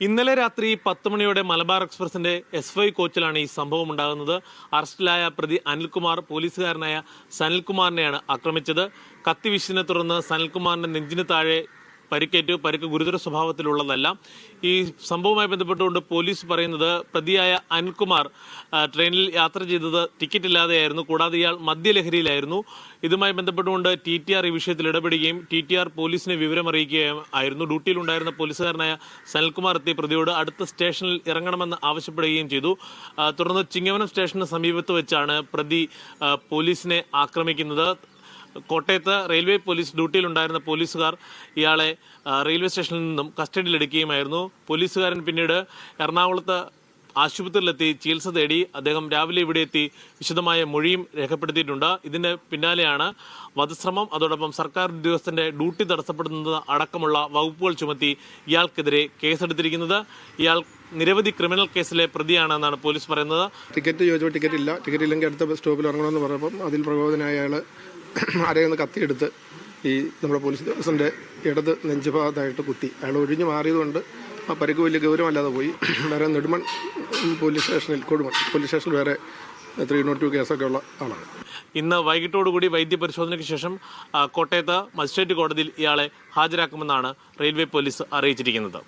ഇന്നലെ രാത്രി പത്ത് മണിയോടെ മലബാർ എക്സ്പ്രസിന്റെ എസ് വൈ കോച്ചിലാണ് ഈ സംഭവം ഉണ്ടാകുന്നത്. അറസ്റ്റിലായ പ്രതി അനിൽകുമാർ പോലീസുകാരനായ സനിൽകുമാറിനെയാണ് ആക്രമിച്ചത്. കത്തിവിശിനെ തുടർന്ന് സനിൽകുമാറിന്റെ നെഞ്ചിന് താഴെ പരിക്കേറ്റ് പരിക്ക് ഗുരുതര സ്വഭാവത്തിലുള്ളതല്ല ഈ സംഭവവുമായി ബന്ധപ്പെട്ടുകൊണ്ട് പോലീസ് പറയുന്നത് പ്രതിയായ അനിൽകുമാർ ട്രെയിനിൽ യാത്ര ചെയ്തത് ടിക്കറ്റ് ഇല്ലാതെയായിരുന്നു. കൂടാതെ ഇയാൾ മദ്യലഹരിയിലായിരുന്നു. ഇതുമായി ബന്ധപ്പെട്ടുകൊണ്ട് ടി ടി ആർ ഈ വിഷയത്തിൽ ഇടപെടുകയും ടി ടി ആർ പോലീസിനെ വിവരമറിയിക്കുകയും ആയിരുന്നു. ഡ്യൂട്ടിയിലുണ്ടായിരുന്ന പോലീസുകാരനായ സനൽകുമാർ എത്തിയ പ്രതിയോട് അടുത്ത സ്റ്റേഷനിൽ ഇറങ്ങണമെന്ന് ആവശ്യപ്പെടുകയും ചെയ്തു. തുടർന്ന് ചിങ്ങവനം സ്റ്റേഷന് സമീപത്ത് വെച്ചാണ് പ്രതി പോലീസിനെ ആക്രമിക്കുന്നത്. കോട്ടയത്ത് റെയിൽവേ പോലീസ് ഡ്യൂട്ടിയിലുണ്ടായിരുന്ന പോലീസുകാർ ഇയാളെ റെയിൽവേ സ്റ്റേഷനിൽ നിന്നും കസ്റ്റഡിയിലെടുക്കുകയുമായിരുന്നു. പോലീസുകാരൻ പിന്നീട് എറണാകുളത്ത് ആശുപത്രിയിലെത്തി ചികിത്സ തേടി അദ്ദേഹം രാവിലെ ഇവിടെ എത്തി വിശദമായ മൊഴിയും രേഖപ്പെടുത്തിയിട്ടുണ്ട്. ഇതിന് പിന്നാലെയാണ് വധശ്രമം. അതോടൊപ്പം സർക്കാർ ഉദ്യോഗസ്ഥന്റെ ഡ്യൂട്ടി തടസ്സപ്പെടുന്നത് അടക്കമുള്ള വകുപ്പുകൾ ചുമത്തി ഇയാൾക്കെതിരെ കേസെടുത്തിരിക്കുന്നത്. ഇയാൾ നിരവധി ക്രിമിനൽ കേസിലെ പ്രതിയാണെന്നാണ് പോലീസ് പറയുന്നത്. ടിക്കറ്റ് ചോദിച്ചപ്പോൾ ടിക്കറ്റ് ഇല്ല ടിക്കറ്റ് ഇല്ലെങ്കിൽ അടുത്ത സ്റ്റോപ്പിൽ ഇറങ്ങണമെന്ന് പറഞ്ഞപ്പം അതിൽ പ്രകോപനായ അയാൾ ആരെയും ഒന്ന് കത്തിയെടുത്ത് ഈ നമ്മുടെ പോലീസ് ഉദ്യോഗസ്ഥന്റെ ഇടത് നെഞ്ചുഭാഗത്തായിട്ട് കുത്തി. അയാൾ ഒഴിഞ്ഞു മാറിയതുകൊണ്ട് ആ പരിക്ക് വലിയ ഗൗരവമല്ലാതെ പോയി. വേറെ നെടുമൺ പോലീസ് സ്റ്റേഷനിൽ കൊടുമൺ പോലീസ് സ്റ്റേഷനിൽ വേറെ ത്രീ നോട്ട് ടു കേസൊക്കെ ഉള്ള ആളാണ്. ഇന്ന് വൈകിട്ടോടുകൂടി വൈദ്യപരിശോധനയ്ക്ക് ശേഷം കോട്ടയത്ത് മജിസ്ട്രേറ്റ് കോടതിയിൽ ഇയാളെ ഹാജരാക്കുമെന്നാണ് റെയിൽവേ പോലീസ് അറിയിച്ചിരിക്കുന്നത്.